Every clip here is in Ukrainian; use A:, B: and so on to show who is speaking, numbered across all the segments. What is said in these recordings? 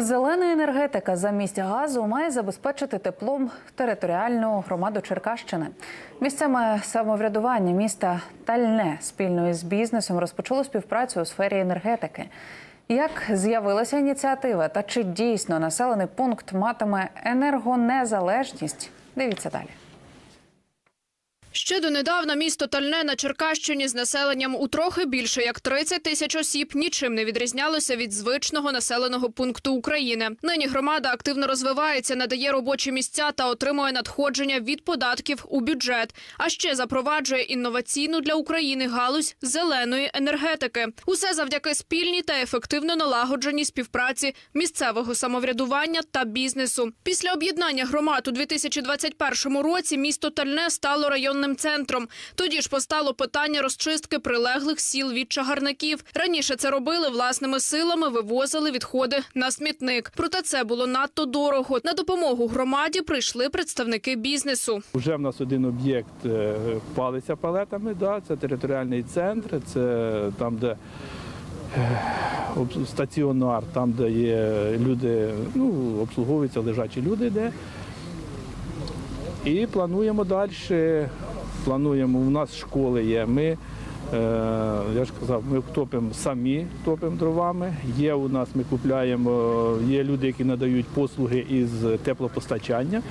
A: Зелена енергетика замість газу має забезпечити теплом територіальну громаду Черкащини. Місцеве самоврядування міста Тальне спільно із бізнесом розпочало співпрацю у сфері енергетики. Як з'явилася ініціатива та чи дійсно населений пункт матиме енергонезалежність? Дивіться далі.
B: Ще донедавна місто Тальне на Черкащині з населенням у трохи більше як 30 тисяч осіб нічим не відрізнялося від звичного населеного пункту України. Нині громада активно розвивається, надає робочі місця та отримує надходження від податків у бюджет. А ще запроваджує інноваційну для України галузь зеленої енергетики. Усе завдяки спільній та ефективно налагодженій співпраці місцевого самоврядування та бізнесу. Після об'єднання громад у 2021 році місто Тальне стало районним центром. Тоді ж постало питання розчистки прилеглих сіл від чагарників. Раніше це робили власними силами, вивозили відходи на смітник. Проте це було надто дорого. На допомогу громаді прийшли представники бізнесу.
C: Уже в нас один об'єкт е, палиться палетами, це територіальний центр, це там, де е, стаціонар, там, де є люди, ну, обслуговуються лежачі люди, де. І плануємо далі. Плануємо, у нас школи є. Ми, е, я ж казав, ми топимо самі, топимо дровами. Є у нас, ми купляємо, є люди, які надають послуги із теплопостачання.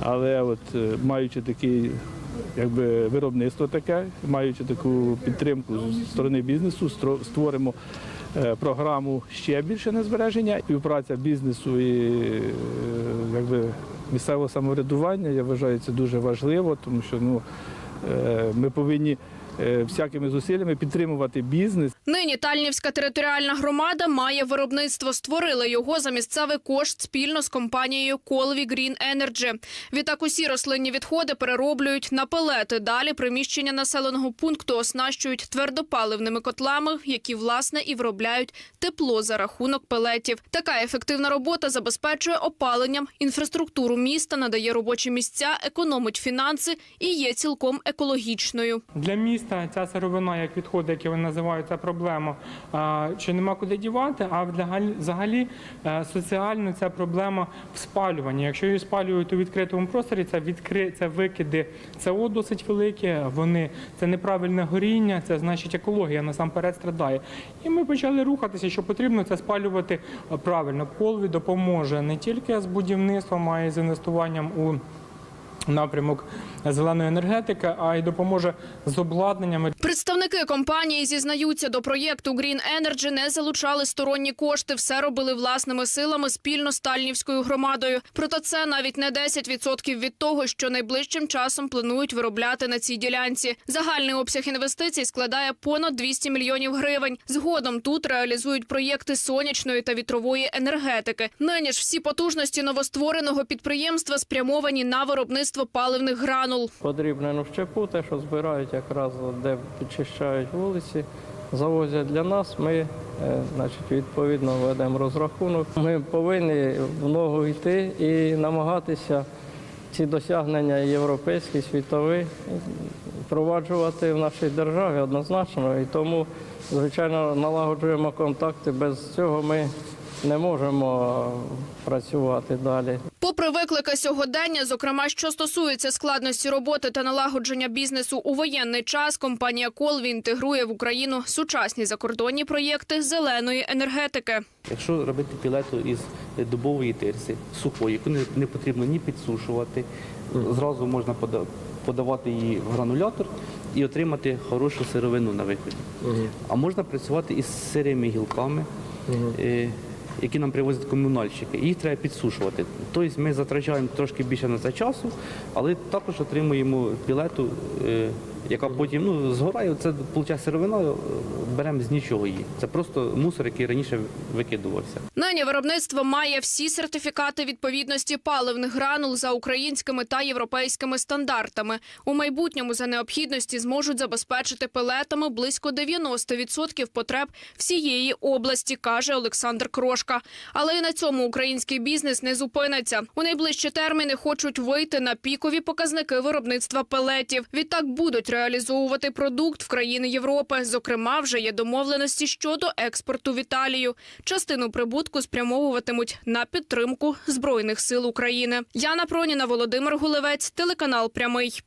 C: Але от е, маючи такий якби виробництво таке, маючи таку підтримку з сторони бізнесу, створимо е, програму ще більше на збереження. Співпраця бізнесу і якби місцевого самоврядування, я вважаю, це дуже важливо, тому що ну, ми повинні е, всякими зусиллями підтримувати бізнес.
B: Нині Тальнівська територіальна громада має виробництво. Створили його за місцевий кошт спільно з компанією Colvi Green Energy. Відтак усі рослинні відходи перероблюють на пелети. Далі приміщення населеного пункту оснащують твердопаливними котлами, які власне і виробляють тепло за рахунок пелетів. Така ефективна робота забезпечує опаленням інфраструктуру міста, надає робочі місця, економить фінанси і є цілком екологічною.
D: Для міста ця сировина, як відходи, які вони називають, це проблема, що нема куди дівати. А взагалі- е, соціально це проблема в спалюванні. Якщо її спалюють у відкритому просторі, це відкри... це викиди СО досить великі. Вони це неправильне горіння, це значить екологія насамперед страдає. І ми почали рухатися, що потрібно це спалювати е, правильно. Полві допоможе не тільки з будівництвом, а й з інвестуванням у напрямок зеленої енергетики, а й допоможе з обладнаннями
B: Представники компанії зізнаються, до проєкту Green Energy не залучали сторонні кошти, все робили власними силами спільно з Тальнівською громадою. Проте це навіть не 10% від того, що найближчим часом планують виробляти на цій ділянці. Загальний обсяг інвестицій складає понад 200 мільйонів гривень. Згодом тут реалізують проєкти сонячної та вітрової енергетики. Нині ж всі потужності новоствореного підприємства спрямовані на виробництво паливних гранул.
E: Подрібнену щепу, те, що збирають якраз де підчищають вулиці, завозять для нас. Ми е, значить, відповідно ведемо розрахунок. Ми повинні в ногу йти і намагатися ці досягнення європейські, світові впроваджувати в нашій державі однозначно. І тому, звичайно, налагоджуємо контакти. Без цього ми не можемо працювати далі.
B: Попри виклики сьогодення, зокрема, що стосується складності роботи та налагодження бізнесу у воєнний час, компанія Колві інтегрує в Україну сучасні закордонні проєкти зеленої енергетики.
F: Якщо робити пілету із дубової тирси, сухої, яку не, потрібно ні підсушувати, зразу можна пода- подавати її в гранулятор і отримати хорошу сировину на виході. А можна працювати із сирими гілками, які нам привозять комунальщики. Їх треба підсушувати. Тобто ми затрачаємо трошки більше на це часу, але також отримуємо пілету, е, яка потім ну, згорає. Це виходить сировина, е, беремо з нічого її. Це просто мусор, який раніше викидувався.
B: Нині виробництво має всі сертифікати відповідності паливних гранул за українськими та європейськими стандартами. У майбутньому за необхідності зможуть забезпечити пелетами близько 90% потреб всієї області, каже Олександр Крошка. Але і на цьому український бізнес не зупиниться. У найближчі терміни хочуть вийти на пікові показники виробництва пелетів. Відтак будуть реалізовувати продукт в країни Європи. Зокрема, вже є домовленості щодо експорту в Італію. Частину прибутку спрямовуватимуть на підтримку збройних сил України. Яна Проніна, Володимир Гулевець, телеканал Прямий.